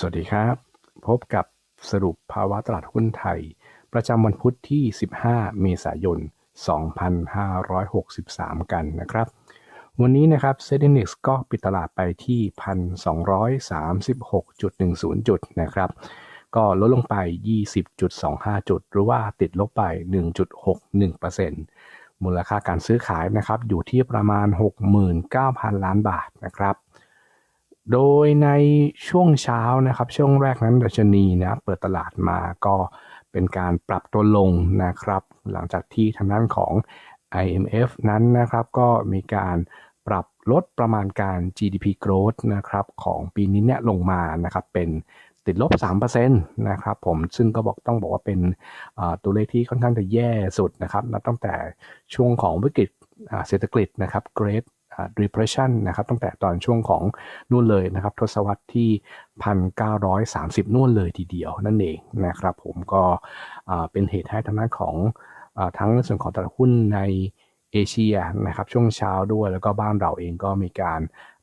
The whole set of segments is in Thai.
สวัสดีครับ พบกับสรุปภาวะตลาดหุ้นไทย ประจำวันพุธที่ 15 เมษายน 2563 กันนะครับ วันนี้นะครับเซ็นดี x ก็ปิดตลาดไปที่ 1,236.10 จุดนะครับ ก็ลดลงไป 20.25 จุด หรือว่าติดลบไป 1.61%มูลค่าการซื้อขายนะครับอยู่ที่ประมาณ 69,000 ล้านบาทนะครับ โดยในช่วงเช้านะครับ ช่วงแรกนั้นดัชนีนะเปิดตลาดมาก็เป็นการปรับตัวลงนะครับ หลังจากที่ทางด้านของ IMF นั้นนะครับก็มีการปรับลดประมาณการ GDP growth นะครับของปีนี้เนี่ยลงมานะครับเป็นติดลบ 3%นะครับผมซึ่งก็บอกต้องบอกว่าเป็นตัวเลขที่ค่อนข้างจะแย่สุดนะครับนับตั้งแต่ช่วงของวิกฤตเศรษฐกิจนะครับ Great depression นะครับตั้งแต่ตอนช่วงของนู่นเลยนะครับทศวรรษที่ 1930 นู่นเลยทีเดียวนั่นเองนะครับผมก็เป็นเหตุให้ทางด้านของทั้งส่วนของตลาดหุ้นในเอเชียนะครับช่วงเช้าด้วยแล้วก็บ้านเราเองก็มีการ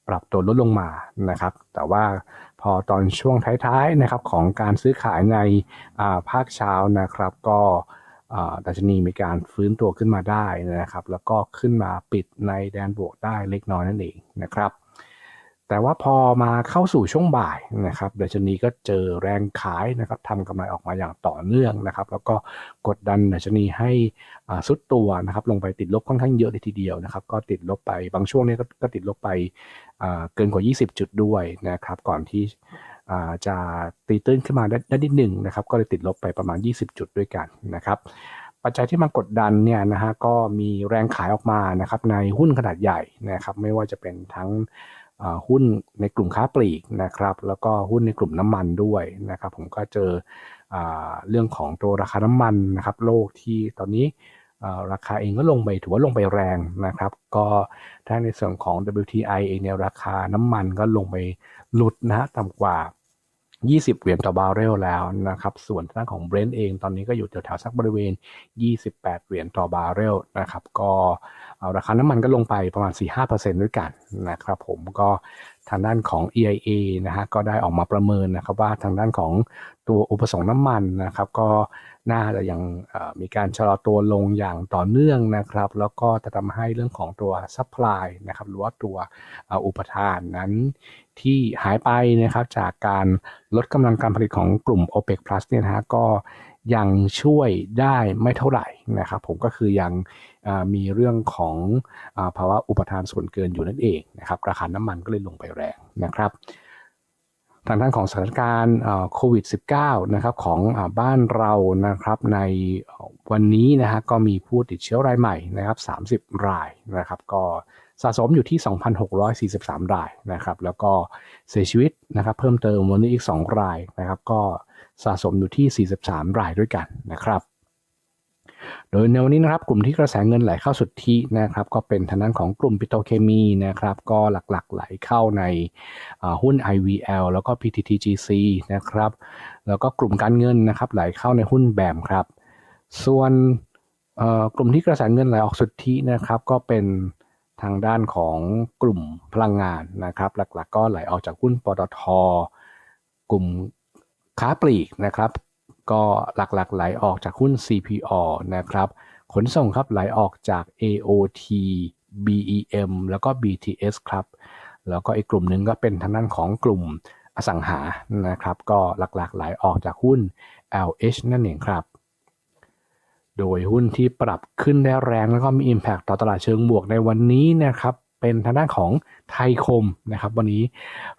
ปรับตัวลดลงมานะครับ แต่ว่าพอตอนช่วงท้ายๆนะครับของการซื้อขายในภาคเช้านะครับ ก็ ดัชนีมีการฟื้นตัวขึ้นมาได้นะครับ แล้วก็ขึ้นมาปิดในแดนบวกได้เล็กน้อยนั่นเองนะครับ แต่ว่าพอมาเข้าสู่ช่วงบ่ายนะครับดัชนีก็เจอแรงขายนะครับทำกำไรออกมาอย่างต่อเนื่องนะครับ แล้วก็กดดันดัชนีให้สุดตัวนะครับลงไปติดลบค่อนข้างเยอะเลยทีเดียวนะครับ ก็ติดลบไปบางช่วงนี้ก็ติดลบไปเกินกว่า 20 จุดด้วยนะครับ ก่อนที่ จะตีตื้นขึ้นมาได้นิดหนึ่งนะครับ ก็เลยติดลบไปประมาณ 20 จุดด้วยกันนะครับ ปัจจัยที่มากดดันเนี่ยนะฮะก็มีแรงขายออกมานะครับในหุ้นขนาดใหญ่นะครับ ไม่ว่าจะเป็นทั้งหุ้นในกลุ่มค้าปลีกนะครับ แล้วก็หุ้นในกลุ่มน้ำมันด้วยนะครับ ผมก็เจอเรื่องของตัวราคาน้ำมันนะครับ โลกที่ตอนนี้ ราคาเองก็ลงไปถือว่าลงไปแรงนะครับ ก็ถ้าในส่วนของ WTI เองเนี่ยราคาน้ำมันก็ลงไปหลุดนะต่ำกว่า 20 เหรียญต่อบาร์เรลแล้วนะครับ ส่วนทางของเบรนท์เองตอนนี้ก็อยู่แถวๆสักบริเวณ 28 เหรียญต่อบาร์เรลนะครับ ก็ราคาน้ำมันก็ลงไปประมาณ 4-5%ด้วยกันนะครับ ผมก็ทางด้านของ EIA นะฮะก็ได้ออกมาประเมินนะครับว่าทางด้านของตัวอุปสงค์น้ำมันนะครับ ก็น่าจะยังมีการชะลอตัวลงอย่างต่อเนื่องนะครับ แล้วก็จะทำให้เรื่องของตัวซัพพลายนะครับหรือว่าตัวอุปทานนั้นที่หายไปนะครับจากการลดกำลังการผลิตของกลุ่ม OPEC Plus เนี่ยนะฮะก็ ยังช่วยได้ไม่เท่าไหร่นะครับผมก็คือยังมีเรื่องของภาวะอุปทานส่วนเกินอยู่นั่นเองนะครับราคาน้ำมันก็เลยลงไปแรงนะครับทางด้านของสถานการณ์โควิด -19 นะครับของบ้านเรานะครับในวันนี้นะฮะก็มีผู้ติดเชื้อรายใหม่นะครับ 30 รายนะครับก็ สะสมอยู่ที่ 2,643 รายนะครับ แล้วก็เสียชีวิตนะครับ เพิ่มเติมวันนี้อีก 2 รายนะครับ ก็สะสมอยู่ที่ 43 รายด้วยกันนะครับ โดยในวันนี้นะครับ กลุ่มที่กระแสเงินไหลเข้าสุทธินะครับ ก็เป็นทางด้านของกลุ่มปิโตเคมีนะครับ ก็หลักๆไหลเข้าในหุ้น IVL แล้วก็ PTTGC นะครับ แล้วก็กลุ่มการเงินนะครับ ไหลเข้าในหุ้นแบมครับ ส่วนกลุ่มที่กระแสเงินไหลออกสุทธินะครับ ก็เป็น ทางด้านของกลุ่มพลังงานนะครับ หลักๆก็ไหลออกจากหุ้นปตทกลุ่มค้าปลีกนะครับ ก็หลักๆ ไหลออกจากหุ้น CPO นะครับ ขนส่งครับไหลออกจาก AOT BEM แล้วก็ BTS ครับ แล้วก็อีกกลุ่มหนึ่งก็เป็นทางด้านของกลุ่มอสังหานะครับ ก็หลักๆ ไหลออกจากหุ้น LH นั่นเองครับ โดยหุ้นที่ปรับขึ้นได้แรงแล้วก็มี Impact ต่อตลาดเชิงบวกในวันนี้นะครับเป็นทางด้านของไทยคมนะครับวันนี้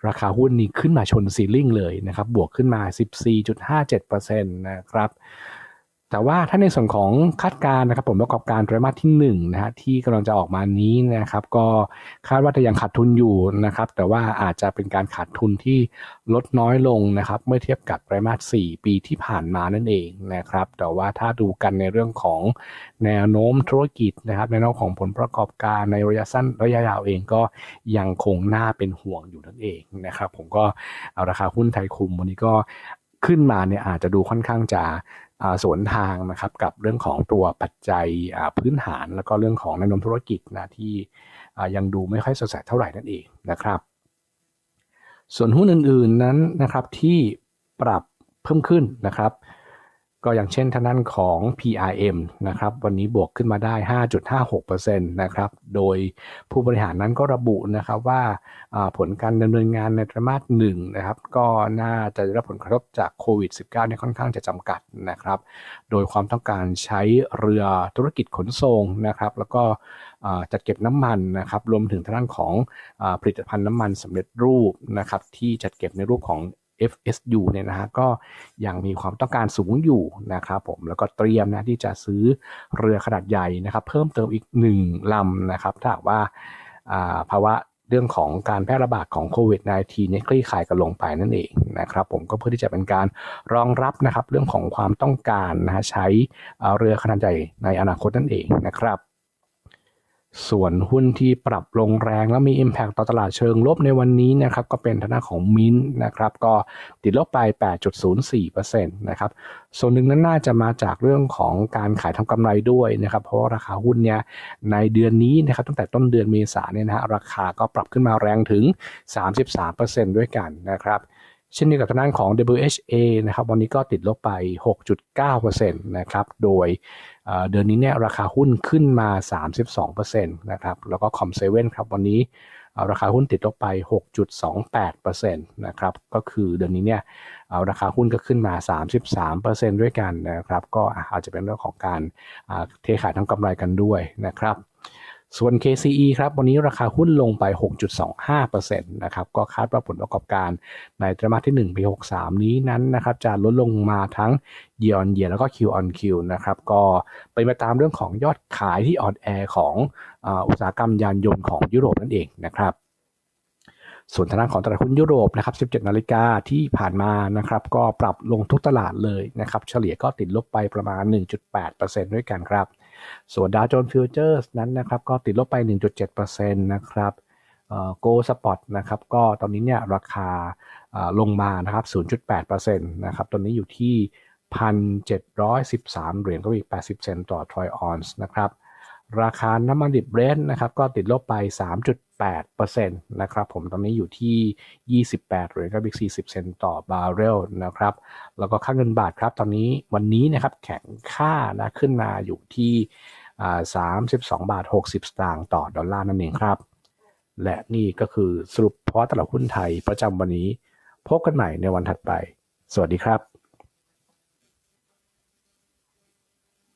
ราคาหุ้นนี้ขึ้นมาชนซีลิ่งเลยนะครับบวกขึ้นมา 14.57%นะครับ แต่ว่าถ้าในส่วนของคาดการณ์นะครับผมประกอบการไตรมาสที่1นะฮะที่กำลังจะออกมานี้นะครับ ก็คาดว่าจะยังขาดทุนอยู่นะครับ แต่ว่าอาจจะเป็นการขาดทุนที่ลดน้อยลงนะครับ เมื่อเทียบกับไตรมาส4ปีที่ผ่านมานั่นเองนะครับ แต่ว่าถ้าดูกันในเรื่องของแนวโน้มธุรกิจนะครับในแนวของผลประกอบการในระยะสั้นระยะยาวเองก็ยังคงน่าเป็นห่วงอยู่นั่นเองนะครับ ผมก็เอาราคาหุ้นไทยคุมวันนี้ก็ขึ้นมาเนี่ยอาจจะดูค่อนข้างจะ สวนทางนะครับกับเรื่องของตัวปัจจัยพื้นฐาน แล้วก็เรื่องของแนวโน้มธุรกิจนะที่ยังดูไม่ค่อยสดใสเท่าไหร่นั่นเองนะครับ ส่วนหุ้นอื่นๆนั้นนะครับที่ปรับเพิ่มขึ้นนะครับ ก็อย่างเช่นทางด้านของ PRM นะครับวันนี้บวกขึ้นมาได้ 5.56%นะครับโดยผู้บริหารนั้นก็ระบุนะครับว่าผลการดำเนินงานในไตรมาสหนึ่งนะครับก็น่าจะได้รับผลกระทบจากโควิด -19 เนี่ยค่อนข้างจะจำกัดนะครับโดยความต้องการใช้เรือธุรกิจขนส่งนะครับแล้วก็จัดเก็บน้ำมันนะครับรวมถึงทางด้านของอผลิตภัณฑ์น้ำมันสำเร็จรูปนะครับที่จัดเก็บในรูปของ FSU เนี่ยนะฮะก็ยังมีความต้องการสูงอยู่นะครับผมแล้วก็เตรียมนะที่จะซื้อเรือขนาดใหญ่นะครับเพิ่มเติมอีก1ลำนะครับถ้าว่าภาวะเรื่องของการแพร่ระบาดของโควิด -19 เนี่ยคลี่คลายกันลงไปนั่นเองนะครับผมก็เพื่อที่จะเป็นการรองรับนะครับเรื่องของความต้องการนะฮะใช้เรือขนาดใหญ่ในอนาคตนั่นเองนะครับ ส่วนหุ้นที่ปรับลงแรงแล้วมี Impact ต่อตลาดเชิงลบในวันนี้นะครับก็เป็นทางด้าของมินนะครับก็ติดลบไป 8.04%นะครับส่วนหนึ่งนั้นน่าจะมาจากเรื่องของการขายทำกำไรด้วยนะครับเพราะราคาหุ้นเนี่ยในเดือนนี้นะครับตั้งแต่ต้นเดือนเมษาเนี่ยนะฮะราคาก็ปรับขึ้นมาแรงถึง 33%ด้วยกันนะครับเช่นเดียวกับทางด้านของ WHA นะครับวันนี้ก็ติดลบไป 6.9%นะครับโดย เดือนนี้เนี่ยราคาหุ้นขึ้นมา 32%นะครับแล้วก็คอมเซเว่นครับวันนี้ราคาหุ้นติดลบไป 6.28%นะครับ ก็คือเดือนนี้เนี่ยราคาหุ้นก็ขึ้นมา 33%ด้วยกันนะครับ ก็อาจจะเป็นเรื่องของการเทขายทั้งกำไรกันด้วยนะครับ ส่วน KCE ครับ วันนี้ราคาหุ้นลงไป 6.25%นะครับ ก็คาดว่าผลประกอบการในไตรมาสที่ 1 ปี 63 นี้นั้นนะครับ จะลดลงมาทั้ง year on year แล้วก็ Q on Q นะครับ ก็เป็นไปตามเรื่องของยอดขายที่อ่อนแอของอุตสาหกรรมยานยนต์ของยุโรปนั่นเองนะครับส่วนทางด้านของตลาดหุ้นยุโรปนะครับ 17 นาฬิกาที่ผ่านมานะครับ ก็ปรับลงทุกตลาดเลยนะครับ เฉลี่ยก็ติดลบไปประมาณ 1.8%ด้วยกันครับ ส่วนดาวโจนส์ฟิวเจอร์สนั้นนะครับก็ติดลบไป 1.7%นะครับโกลสปอตนะครับก็ตอนนี้เนี่ยราคาลงมานะครับ 0.8%นะครับตอนนี้อยู่ที่ 1,713 เหรียญก็อีก 80 เซนต์ต่อทรอยออนส์นะครับราคาน้ำมันดิบเบรนท์นะครับก็ติดลบไป 3.8%นะครับผมตอนนี้อยู่ที่ 28เหรียญกับอีก40 เซนต์ต่อบาร์เรลนะครับแล้วก็ค่าเงินบาทครับตอนนี้วันนี้นะครับแข็งค่านะขึ้นมาอยู่ที่อ่า32บาท60สตางค์ต่อดอลลาร์นั่นเองครับ และนี่ก็คือสรุปเพราะตลาดหุ้นไทยประจำวันนี้ พบกันใหม่ในวันถัดไป สวัสดีครับ